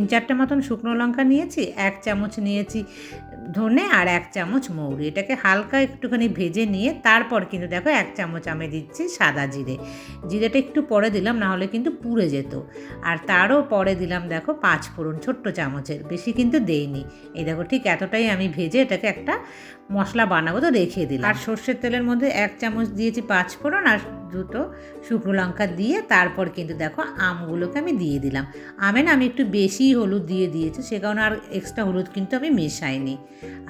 তিন চারটে মতন শুকনো লঙ্কা নিয়েছি, এক চামচ নিয়েছি ধনে আর এক চামচ মৌরি। এটাকে হালকা একটুখানি ভেজে নিয়ে তারপর কিন্তু দেখো এক চামচ আমি দিচ্ছি সাদা জিরে। জিরেটা একটু পরে দিলাম না হলে কিন্তু পুড়ে যেত। আর তারও পরে দিলাম দেখো পাঁচ ফোড়ন ছোট্ট চামচের, বেশি কিন্তু দেইনি। এই দেখো ঠিক এতটাই আমি ভেজে এটাকে একটা মশলা বানাবো তো রেখে দিলাম। আর সর্ষের তেলের মধ্যে এক চামচ দিয়েছি পাঁচ ফোড়ন, আর দুটো শুকনো লঙ্কা দিয়ে তারপর কিন্তু দেখো আমগুলোকে আমি দিয়ে দিলাম। আমে না আমি একটু বেশি হলুদ দিয়ে দিয়েছি, সে কারণে আর এক্সট্রা হলুদ কিন্তু আমি মেশাইনি।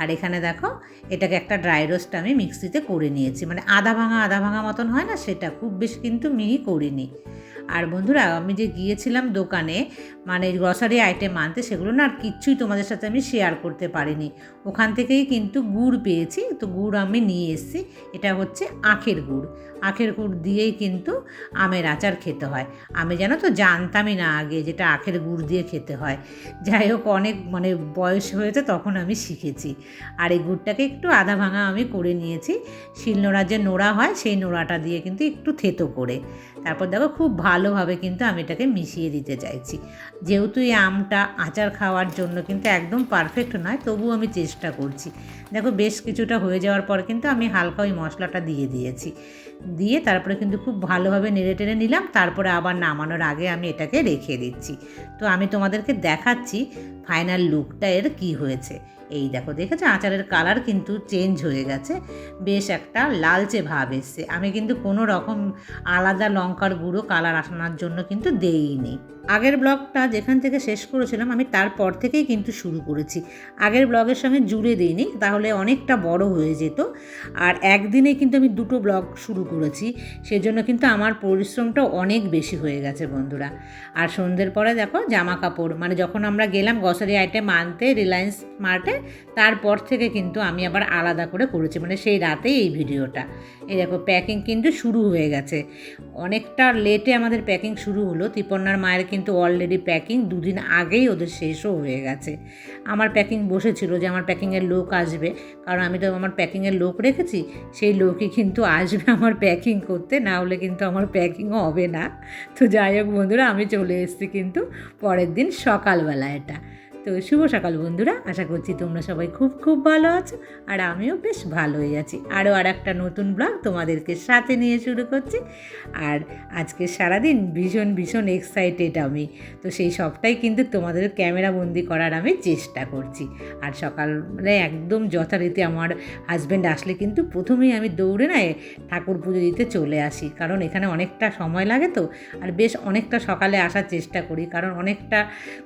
আর এখানে দেখো এটাকে একটা ড্রাই রোস্ট আমি মিক্সিতে করে নিয়েছি। মানে আধা ভাঙা আধা ভাঙা মতন হয় না, সেটা খুব বেশি কিন্তু মিহি করিনি। আর বন্ধুরা, আমি যে গিয়েছিলাম দোকানে মানে গ্রসারি আইটেম আনতে, সেগুলো না আর কিচ্ছুই তোমাদের সাথে আমি শেয়ার করতে পারিনি। ওখান থেকেই কিন্তু গুড় পেয়েছি, তো গুড় আমি নিয়ে এসেছি। এটা হচ্ছে আখের গুড়। আখের গুড় দিয়েই কিন্তু আমের আচার খেতে হয়। আমি জানো তো, জানতামই না আগে যেটা আখের গুড় দিয়ে খেতে হয়। যাই হোক, অনেক মানে বয়স হয়েছে, তখন আমি শিখেছি। আর এই গুড়টাকে একটু আধা ভাঙা আমি করে নিয়েছি। শিলনোড়ার যে নোড়া হয়, সেই নোড়াটা দিয়ে কিন্তু একটু থেতো করে। তারপর দেখো খুব ভালোভাবে কিন্তু আমি এটাকে মিশিয়ে দিতে চাইছি। যেহেতু এই আমটা আচার খাওয়ার জন্য কিন্তু একদম পারফেক্ট নয়, তবুও আমি চেষ্টা করছি। দেখো বেশ কিছুটা হয়ে যাওয়ার পর কিন্তু আমি হালকা ওই মশলাটা দিয়ে দিয়েছি। দিয়ে তারপরে কিন্তু খুব ভালোভাবে নেড়ে টেড়ে নিলাম, তারপরে আবার নামানোর আগে আমি এটাকে রেখে দিচ্ছি। তো আমি তোমাদেরকে দেখাচ্ছি ফাইনাল লুকটা এর কী হয়েছে। এই দেখো, দেখেছ? আচারের কালার কিন্তু চেঞ্জ হয়ে গেছে। বেশ একটা লালচে ভাব এসছে। আমি কিন্তু কোনো রকম আলাদা লঙ্কার গুঁড়ো কালার আসানোর জন্য কিন্তু দেইনি। আগের ব্লগটা যেখান থেকে শেষ করেছিলাম, আমি তারপর থেকেই কিন্তু শুরু করেছি। আগের ব্লগের সঙ্গে জুড়ে দিইনি, তাহলে অনেকটা বড় হয়ে যেত। আর একদিনে কিন্তু আমি দুটো ব্লগ শুরু করেছি, সেজন্য কিন্তু আমার পরিশ্রমটা অনেক বেশি হয়ে গেছে বন্ধুরা। আর সন্ধ্যের পরে দেখো জামা কাপড় মানে যখন আমরা গেলাম গ্রসারি আইটেম আনতে রিলায়েন্স মার্টে তারপর থেকে কিন্তু আমি আবার আলাদা করে করেছি মানে সেই রাতেই এই ভিডিওটা। এই দেখো প্যাকিং কিন্তু শুরু হয়ে গেছে। অনেকটা লেটে আমাদের প্যাকিং শুরু হলো। তিপন্নার মায়ের কিন্তু অলরেডি প্যাকিং দুদিন আগেই ওদের শেষও হয়ে গেছে। আমার প্যাকিং বসেছিল যে আমার প্যাকিংয়ের লোক আসবে, কারণ আমি তো আমার প্যাকিংয়ের লোক রেখেছি, সেই লোকই কিন্তু আসবে আমার প্যাকিং করতে, না হলে কিন্তু আমার প্যাকিংও হবে না। তো যাই হোক বন্ধুরা, আমি চলে এসেছি কিন্তু পরের দিন সকালবেলা এটা। তো শুভ সকাল বন্ধুরা, আশা করছি তোমরা সবাই খুব খুব ভালো আছো আর আমিও বেশ ভালোই আছি। আরও আর একটা নতুন ব্লগ তোমাদেরকে সাথে নিয়ে শুরু করছি। আর আজকে সারাদিন ভীষণ ভীষণ এক্সাইটেড আমি। তো সেই সবটাই কিন্তু তোমাদের ক্যামেরা বন্দি করার আমি চেষ্টা করছি। আর সকালে একদম যথারীতি আমার হাজব্যান্ড আসলে কিন্তু প্রথমেই আমি দৌড়ে না ঠাকুর পুজো দিতে চলে আসি। কারণ এখানে অনেকটা সময় লাগে তো। আর বেশ অনেকটা সকালে আসার চেষ্টা করি। কারণ অনেকটা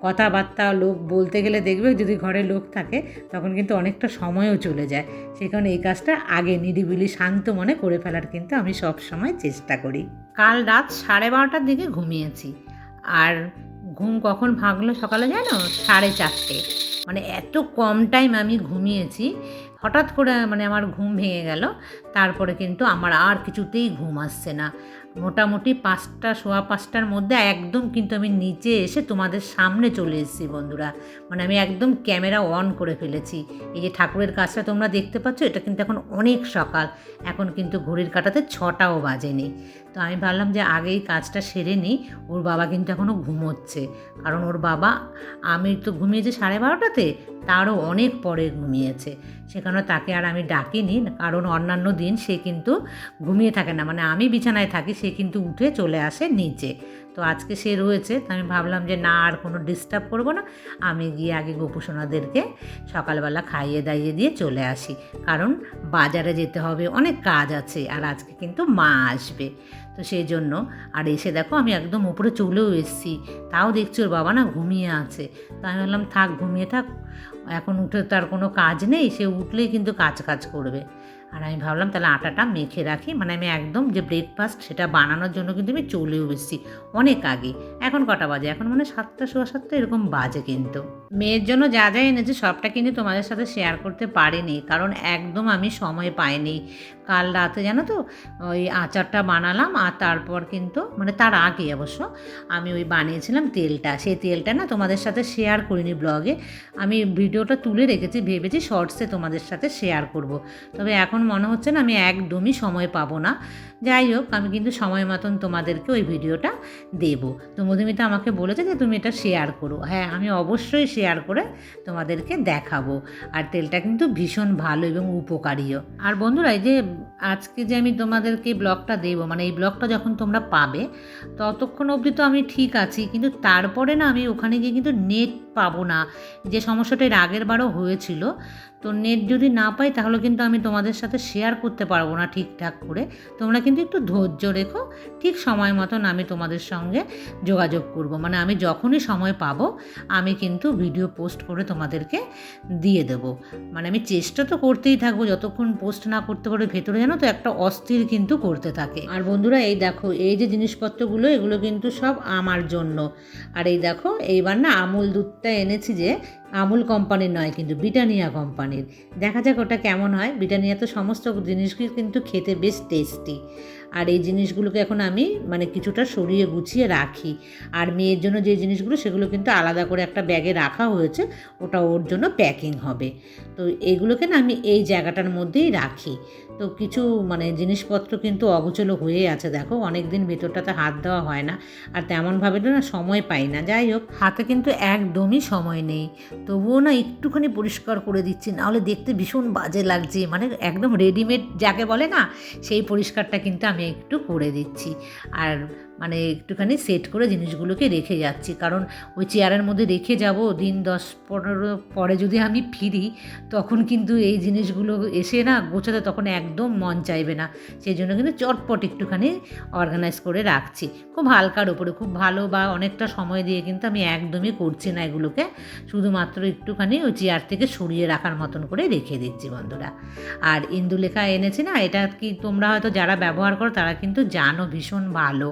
কথাবার্তা, লোক বলতে গেলে দেখবে যদি ঘরে লোক থাকে, তখন কিন্তু অনেকটা সময়ও চলে যায়। সেই কারণে এই কাজটা আগে নিরিবিলি শান্ত মনে করে ফেলার কিন্তু আমি সব সময় চেষ্টা করি। কাল রাত সাড়ে বারোটার দিকে ঘুমিয়েছি। আর ঘুম কখন ভাগলো সকালে জানো? সাড়ে চারটে। মানে এত কম টাইম আমি ঘুমিয়েছি। হঠাৎ করে মানে আমার ঘুম ভেঙে গেল। তারপরে কিন্তু আমার আর কিছুতেই ঘুম আসছে না। মোটামুটি পাঁচটা, সোয়া পাঁচটার মধ্যে একদম কিন্তু আমি নিচে এসে তোমাদের সামনে চলে এসেছি বন্ধুরা। মানে আমি একদম ক্যামেরা অন করে ফেলেছি। এই যে ঠাকুরের কাজটা তোমরা দেখতে পাচ্ছ, এটা কিন্তু এখন অনেক সকাল। এখন কিন্তু ঘড়ির কাটাতে ছটাও বাজেনি। তো আমি ভাবলাম যে আগেই কাজটা সেরে নিই। ওর বাবা কিন্তু এখনও ঘুমোচ্ছে। কারণ ওর বাবা, আমি তো ঘুমিয়েছি সাড়ে বারোটাতে, তারও অনেক পরে ঘুমিয়েছে। সেখানে তাকে আর আমি ডাকিনি। কারণ অন্যান্য দিন সে কিন্তু ঘুমিয়ে থাকে না। মানে আমি বিছানায় থাকি, সে কিন্তু উঠে চলে আসে নিচে। তো আজকে সে রয়েছে, তো আমি ভাবলাম যে না, আর কোনো ডিস্টার্ব করব না। আমি গিয়ে আগে গোপুসোনাদেরকে সকালবেলা খাইয়ে দাইয়ে দিয়ে চলে আসি। কারণ বাজারে যেতে হবে, অনেক কাজ আছে, আর আজকে কিন্তু মা আসবে। তো সেই জন্য, আর এসে দেখো আমি একদম উপরে চলেও এসেছি। তাও দেখছি ওর বাবা না ঘুমিয়ে আছে। তো আমি বললাম থাক, ঘুমিয়ে থাক। এখন উঠে তার কোনো কাজ নেই, সে উঠলেই কিন্তু কাজ কাজ করবে। আর আমি ভাবলাম তাহলে আটাটা মেখে রাখি। মানে আমি একদম যে ব্রেকফাস্ট সেটা বানানোর জন্য কিন্তু আমি চলেও এসেছি অনেক আগে। এখন কটা বাজে? এখন মানে সাতটা, সোয়া সাতটা এরকম বাজে কিন্তু। মেয়ের জন্য যা যা এনেছে সবটা কিন্তু তোমাদের সাথে শেয়ার করতে পারিনি। কারণ একদম আমি সময় পাইনি। কাল রাতে জানো তো ওই আচারটা বানালাম আর তারপর কিন্তু মানে তার আগে অবশ্য আমি ওই বানিয়েছিলাম তেলটা। সেই তেলটা না তোমাদের সাথে শেয়ার করিনি ব্লগে আমি ভিডিওটা তুলে রেখেছি, ভেবেছি শর্টসে তোমাদের সাথে শেয়ার করব। তবে এখন এখন মনে হচ্ছে না আমি একদমই সময় পাবো না। যাই হোক, আমি কিন্তু সময় মতন তোমাদেরকে ওই ভিডিওটা দেব। তো মধুমিতা আমাকে বলেছে যে তুমি এটা শেয়ার করো। হ্যাঁ আমি অবশ্যই শেয়ার করে তোমাদেরকে দেখাবো। আর তেলটা কিন্তু ভীষণ ভালো এবং উপকারীও। আর বন্ধুরা, এই যে আজকে যে আমি তোমাদেরকে ব্লগটা দেবো মানে এই ব্লগটা যখন তোমরা পাবে, ততক্ষণ অবধি তো আমি ঠিক আছি। কিন্তু তারপরে না আমি ওখানে গিয়ে কিন্তু নেট পাবো না। যে সমস্যাটা এর আগের বারও হয়েছিল তো নেট যদি না পাই, তাহলে কিন্তু আমি তোমাদের সাথে শেয়ার করতে পারব না ঠিকঠাক করে। তোমরা কিন্তু একটু ধৈর্য রেখো, ঠিক সময় মতন আমি তোমাদের সঙ্গে যোগাযোগ করব। মানে আমি যখনই সময় পাবো, আমি কিন্তু ভিডিও পোস্ট করে তোমাদেরকে দিয়ে দেব। মানে আমি চেষ্টা তো করতেই থাকব, যতক্ষণ পোস্ট না করতে পারে, ভেতরে জানো তো একটা অস্থির কিন্তু করতে থাকে। আর বন্ধুরা, এই দেখো, এই যে জিনিসপত্রগুলো, এগুলো কিন্তু সব আমার জন্য। আর এই দেখো, এইবার না আমুল দুধটা এনেছি যে আমুল কোম্পানির নয়, কিন্তু ব্রিটানিয়া কোম্পানির। দেখা যাক ওটা কেমন হয়। ব্রিটানিয়া তো সমস্ত জিনিসগুলি কিন্তু খেতে বেশ টেস্টি আর এই জিনিসগুলোকে এখন আমি মানে কিছুটা সরিয়ে গুছিয়ে রাখি। আর মেয়ের জন্য যে জিনিসগুলো, সেগুলো কিন্তু আলাদা করে একটা ব্যাগে রাখা হয়েছে, ওটা ওর জন্য প্যাকিং হবে। তো এগুলোকে না আমি এই জায়গাটার মধ্যেই রাখি। তো কিছু মানে জিনিসপত্র কিন্তু অগোচলো হয়ে আছে, দেখো অনেক দিন ভেতরটাতে হাত দেওয়া হয় না। আর তেমনভাবে তো না সময় পাই না, যাই হোক। হাতে কিন্তু একদমই সময় নেই। তবুও না একটুখানি পরিষ্কার করে দিচ্ছি, নাহলে দেখতে ভীষণ বাজে লাগছে। মানে একদম রেডিমেড যাকে বলে না, সেই পরিষ্কারটা কিন্তু আমি একটু করে দিচ্ছি। আর মানে একটুখানি সেট করে জিনিসগুলোকে রেখে যাচ্ছি। কারণ ওই চেয়ারের মধ্যে রেখে যাব, দিন দশ পনেরো পরে যদি আমি ফিরি, তখন কিন্তু এই জিনিসগুলো এসে না গোছাতে তখন একদম মন চাইবে না। সেই জন্য কিন্তু চটপট একটুখানি অর্গানাইজ করে রাখছি। খুব হালকার ওপরে খুব ভালো বা অনেকটা সময় দিয়ে কিন্তু আমি একদমই করছি না এগুলোকে। শুধুমাত্র একটুখানি ওই চেয়ার থেকে সরিয়ে রাখার মতন করে রেখে দিচ্ছি বন্ধুরা। আর ইন্দুলেখা এনেছি না, এটা কি তোমরা হয়তো যারা ব্যবহার করো তারা কিন্তু জানো ভীষণ ভালো।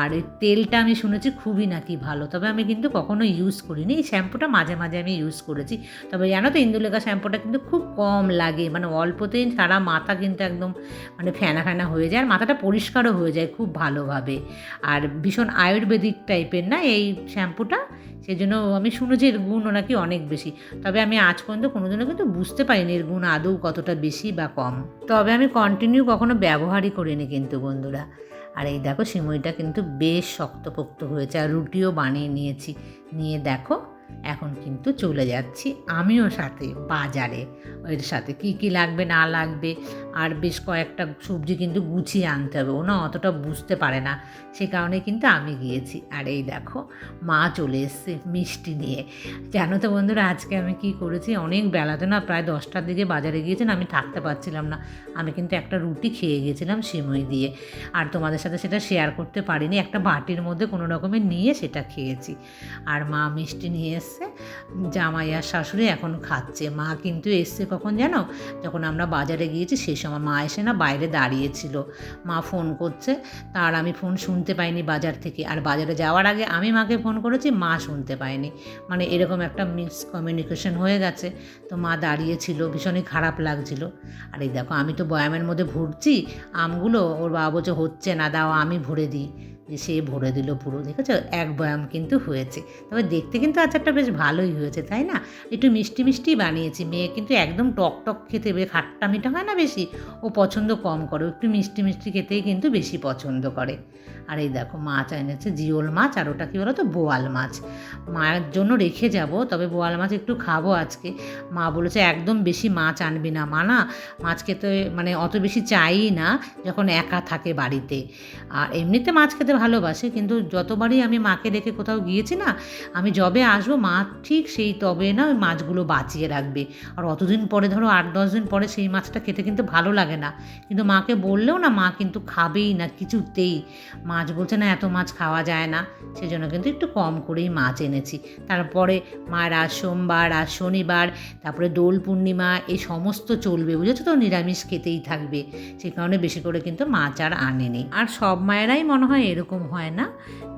আর তেলটা আমি শুনেছি খুবই নাকি ভালো, তবে আমি কিন্তু কখনো ইউজ করিনি। এই শ্যাম্পুটা মাঝে মাঝে আমি ইউজ করেছি। তবে জানো তো ইন্দুলেখা শ্যাম্পুটা কিন্তু খুব কম লাগে মানে অল্পতেই সারা মাথা কিন্তু একদম মানে ফেনা ফেনা হয়ে যায়, আর মাথাটা পরিষ্কারও হয়ে যায় খুব ভালোভাবে। আর ভীষণ আয়ুর্বেদিক টাইপের না এই শ্যাম্পুটা সেই জন্য আমি শুনেছি এর গুণও নাকি অনেক বেশি। তবে আমি আজ পর্যন্ত কোনোদিনও কিন্তু বুঝতে পারিনি এর গুণ আদৌ কতটা বেশি বা কম। তবে আমি কন্টিনিউ কখনো ব্যবহারই করিনি কিন্তু বন্ধুরা। আর এই দেখো সিমুইটা কিন্তু বেশ শক্তপোক্ত হয়েছে আর রুটিও বানিয়ে নিয়েছি। নিয়ে দেখো এখন কিন্তু চলে যাচ্ছি আমিও সাথে বাজারে। ওর সাথে কি কি লাগবে, না লাগবে, আর বেশ কয়েকটা সবজি কিন্তু গুছিয়ে আনতে হবে। ও না অতটা বুঝতে পারে না, সে কারণে কিন্তু আমি গিয়েছি। আর এই দেখো, মা চলে এসছে মিষ্টি নিয়ে। জানো তো বন্ধুরা, আজকে আমি কি করেছি, অনেক বেলাতে না প্রায় দশটার দিকে বাজারে গিয়েছেন আমি থাকতে পারছিলাম না। আমি কিন্তু একটা রুটি খেয়ে গেছিলাম সিমই দিয়ে। আর তোমাদের সাথে সেটা শেয়ার করতে পারিনি, একটা বাটির মধ্যে কোনো রকমের নিয়ে সেটা খেয়েছি। আর মা মিষ্টি নিয়ে এসছে, জামাই আর শাশুড়ি এখন খাচ্ছে। মা কিন্তু এসছে কখন জানো? যখন আমরা বাজারে গিয়েছি সেই সময় মা এসে না বাইরে দাঁড়িয়েছিল। মা ফোন করছে, তার আমি ফোন শুনতে পাইনি বাজার থেকে। আর বাজারে যাওয়ার আগে আমি মাকে ফোন করেছি, মা শুনতে পায়নি। মানে এরকম একটা মিস কমিউনিকেশন হয়ে গেছে। তো মা দাঁড়িয়েছিল, ভীষণই খারাপ লাগছিল। আর এই দেখো, আমি তো বয়ামের মধ্যে ভরছি আমগুলো ওর বাবা বলছে, হচ্ছে না, দাও, আমি ভরে দিই। যে সে ভরে দিল পুরো, দেখেছ? এক বয়াম কিন্তু হয়েছে। তবে দেখতে কিন্তু আচারটা বেশ ভালোই হয়েছে, তাই না? একটু মিষ্টি মিষ্টি বানিয়েছি, মেয়ে কিন্তু একদম টক টক খেতে বেশ খাট্টা মিঠা হয় না বেশি? ও পছন্দ কম করে একটু মিষ্টি মিষ্টি খেতেই কিন্তু বেশি পছন্দ করে। আর এই দেখো, মাছ এনেছে, জিওল মাছ আর ওটা কী বলো তো বোয়াল মাছ। মায়ের জন্য রেখে যাব, তবে বোয়াল মাছ একটু খাব আজকে। মা বলেছে, একদম বেশি মাছ আনবি না, মা, না? মাছ খেতে মানে অত বেশি চাই না, যখন একা থাকে বাড়িতে। আর এমনিতে মাছ খেতে ভালোবাসে, কিন্তু যতবারই আমি মাকে রেখে কোথাও গিয়েছি না, আমি যবে আসব, মা ঠিক সেই তবে না ওই মাছগুলো বাঁচিয়ে রাখবে। আর অতদিন পরে ধরো আট, দশ দিন পরে সেই মাছটা খেতে কিন্তু ভালো লাগে না। কিন্তু মাকে বললেও না, মা কিন্তু খাবেই না, কিছুতেই। মাছ বলছে না, এত মাছ খাওয়া যায় না। সেজন্য কিন্তু একটু কম করেই মাছ এনেছি। তারপরে মায়ের আজ সোমবার আর শনিবার, তারপরে দোল পূর্ণিমা এই সমস্ত চলবে, বুঝেছ তো? নিরামিষ খেতেই থাকবে। সেই কারণে বেশি করে কিন্তু মাছ আর আনেনি। আর সব মায়েরাই মনে হয় এরকম হয় না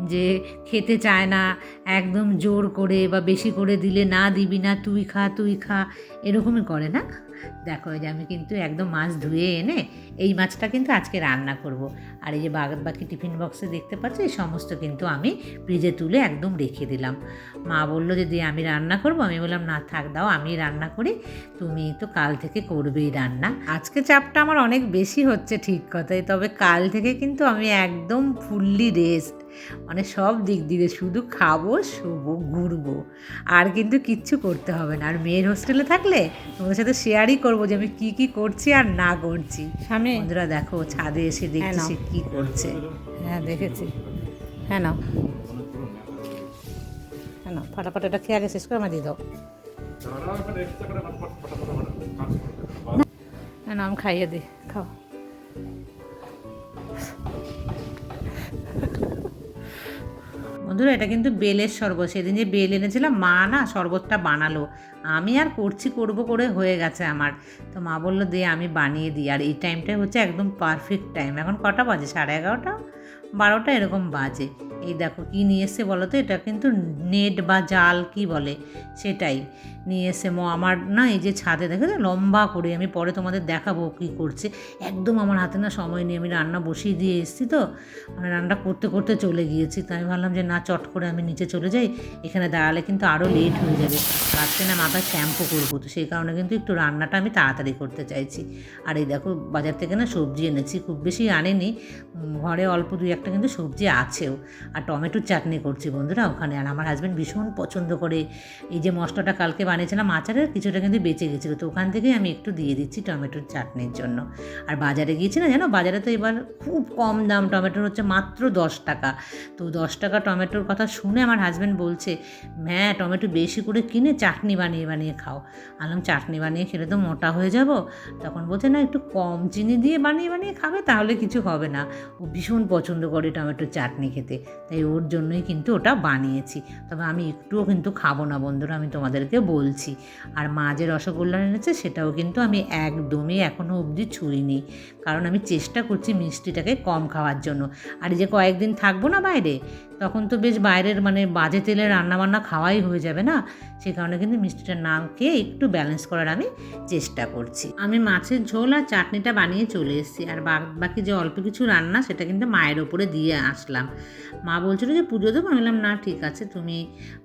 যে খেতে চায় না, একদম জোর করে বা বেশি করে দিলে না দিবি না, তুই খা তুই খা, এরকমই করে না। দেখো যে আমি কিন্তু একদম মাছ ধুয়ে এনে এই মাছটা কিন্তু আজকে রান্না করব। আর এই যে বাদ বাকি টিফিন বক্সে দেখতে পাচ্ছ, এই সমস্ত কিন্তু আমি ফ্রিজে তুলে একদম রেখে দিলাম। মা বলল যে আমি রান্না করব। আমি বললাম, না, থাক, দাও আমি রান্না করি। তুমি তো কাল থেকে করবেই রান্না। আজকে চাপটা আমার অনেক বেশি হচ্ছে ঠিক কথাই, তবে কাল থেকে কিন্তু আমি একদম ফুললি রেস্ট মানে সব দিক দিয়ে শুধু খাব শোবো ঘুরবো। আর কিন্তু কিচ্ছু করতে হবে না। আর মেয়ের হোস্টেলে থাকলে তোমাদের সাথে শেয়ারই করব যে আমি কি কি করছি আর না করছি। স্বামী। বন্ধুরা দেখো ছাদে এসে দেখছি নাও। সে কি করছে। হ্যাঁ দেখেছি। হ্যাঁ নাও। হ্যাঁ নাও ফটাফট এটা খেয়ে আগে শেষ করে আমার দিয়ে দাও। হ্যাঁ না আমি খাইয়ে দিই খাও। বন্ধুরা, এটা কিন্তু বেলের শরবত। সেদিন যে বেল এনেছিলাম, মা না শরবতটা বানালো। আমি আর করছি, করব করে হয়ে গেছে আমার। তো মা বলল, দে, আমি বানিয়ে দিই। আর এই টাইমটাই হচ্ছে একদম পারফেক্ট টাইম এখন কটা বাজে? সাড়ে এগারোটা? বারোটা এরকম বাজে। এই দেখো, কি নিয়ে এসছে বলো তো? এটা কিন্তু নেট বা জাল কি বলে? সেটাই। নিয়ে এসে মো, আমার না এই যে ছাদে দেখে তো লম্বা করে আমি পরে তোমাদের দেখাবো কী করছে। একদম আমার হাতে না সময় নিয়ে আমি রান্না বসিয়ে দিয়ে এসেছি তো। মানে রান্না করতে করতে চলে গিয়েছি। তো আমি ভাবলাম যে না, চট করে আমি নিচে চলে যাই। এখানে দাঁড়ালে কিন্তু আরও লেট হয়ে যাবে। আজকে না মাথায় শ্যাম্পু করব তো। সেই কারণে কিন্তু একটু রান্নাটা আমি তাড়াতাড়ি করতে চাইছি। আর এই দেখো, বাজার থেকে না সবজি এনেছি। খুব বেশি আনেনি। ঘরে অল্প দুই একটা কিন্তু সবজি আছেও। আর টমেটোর চাটনি করছি বন্ধুরা ওখানে। আর আমার হাজব্যান্ড ভীষণ পছন্দ করে। এই যে মশলাটা কালকে বানিয়েছিলাম, আচারের কিছুটা কিন্তু বেঁচে গেছিল। তো ওখান থেকেই আমি একটু দিয়ে দিচ্ছি টমেটোর চাটনির জন্য। আর বাজারে গিয়েছি না জানো? বাজারে তো এবার খুব কম দাম। টমেটোর হচ্ছে মাত্র দশ টাকা। তো দশ টাকা টমেটোর কথা শুনে আমার হাজব্যান্ড বলছে হ্যাঁ টমেটো বেশি করে কিনে চাটনি বানিয়ে বানিয়ে খাও। আলাম চাটনি বানিয়ে খেলে তো মোটা হয়ে যাব? তখন বলছে, না, একটু কম চিনি দিয়ে বানিয়ে বানিয়ে খাবে, তাহলে কিছু হবে না। ও ভীষণ পছন্দ করে টমেটোর চাটনি খেতে। তাই ওর জন্যই কিন্তু ওটা বানিয়েছি। তবে আমি একটুও কিন্তু খাব না বন্ধুরা, আমি তোমাদেরকে বলছি। আর মা যে রসগোল্লা এনেছে, সেটাও কিন্তু আমি একদমই এখনও অবধি ছুঁইনি। কারণ আমি চেষ্টা করছি মিষ্টিটাকে কম খাওয়ার জন্য। আর যে কয়েকদিন থাকব না বাইরে তখন তো বেশ বাইরের মানে বাজে তেলে রান্নাবান্না খাওয়াই হয়ে যাবে না? সে কারণে কিন্তু মিষ্টিটা না খেয়ে একটু ব্যালেন্স করার আমি চেষ্টা করছি। আমি মাছের ঝোল আর চাটনিটা বানিয়ে চলে এসেছি আর বাকি যে অল্প কিছু রান্না সেটা কিন্তু মায়ের ওপরে দিয়ে আসলাম। মা বলছিল যে পুজো দেবো? আমি বললাম, না, ঠিক আছে, তুমি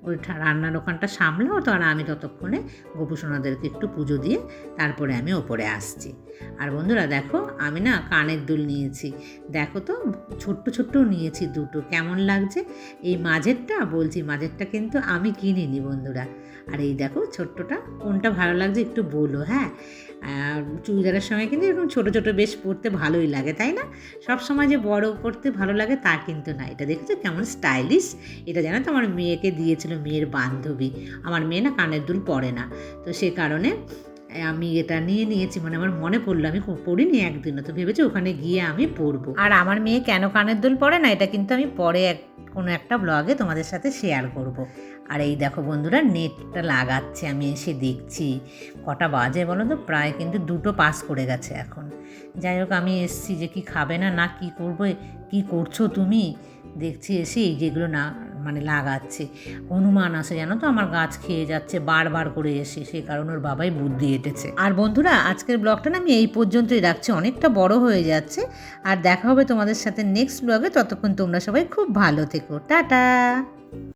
ওই রান্নার ওখানটা সামলাও তো আর আমি ততক্ষণে গোপুসোনাদেরকে একটু পুজো দিয়ে তারপরে আমি ওপরে আসছি। আর বন্ধুরা দেখো, আমি না কানের দুল নিয়েছি। দেখো তো, ছোট্ট ছোট্ট নিয়েছি দুটো, কেমন লাগছে? এই মাঝেরটা বলছি, মাঝেরটা কিন্তু আমি কিনিনি বন্ধুরা। আর এই দেখো, ছোট্টটা, কোনটা ভালো লাগছে একটু বলো হ্যাঁ? চুড়িদারের সময় কিন্তু এরকম ছোটো ছোটো বেশ পরতে ভালোই লাগে, তাই না? সব সময় যে বড় পরতে ভালো লাগে তা কিন্তু না। এটা দেখেছ কেমন স্টাইলিশ এটা জানো তো আমার মেয়েকে দিয়েছিল, মেয়ের বান্ধবী। আমার মেয়ে না কানের দুল পরে না। তো সে কারণে আমি এটা নিয়ে নিয়েছি মানে আমার মনে পড়ল, আমি পড়িনি একদিনও। তো ভেবেছি ওখানে গিয়ে আমি পড়ব। আর আমার মেয়ে কেন কানের দুল পরে না, এটা কিন্তু আমি পরে এক, কোনো একটা ব্লগে তোমাদের সাথে শেয়ার করব। আর এই দেখো বন্ধুরা নেটটা লাগাচ্ছে, আমি এসে দেখছি। কটা বাজে বলো তো? প্রায় কিন্তু দুটো পাস করে গেছে এখন। যাই হোক, আমি এসছি যে কি খাবে না না কি করবে কি করছ তুমি? দেখছি এসে এই যেগুলো না মানে লাগাচ্ছে। অনুমান আসে জানো তো? আমার গাছ খেয়ে যাচ্ছে, বারবার করে এসে সেই কারণে ওর বাবাই বুদ্ধি এঁটেছে। আর বন্ধুরা, আজকের ব্লগটা না আমি এই পর্যন্তই রাখছি। অনেকটা বড় হয়ে যাচ্ছে। আর দেখা হবে তোমাদের সাথে নেক্সট ব্লগে ততক্ষণ তোমরা সবাই খুব ভালো থেকো। টাটা!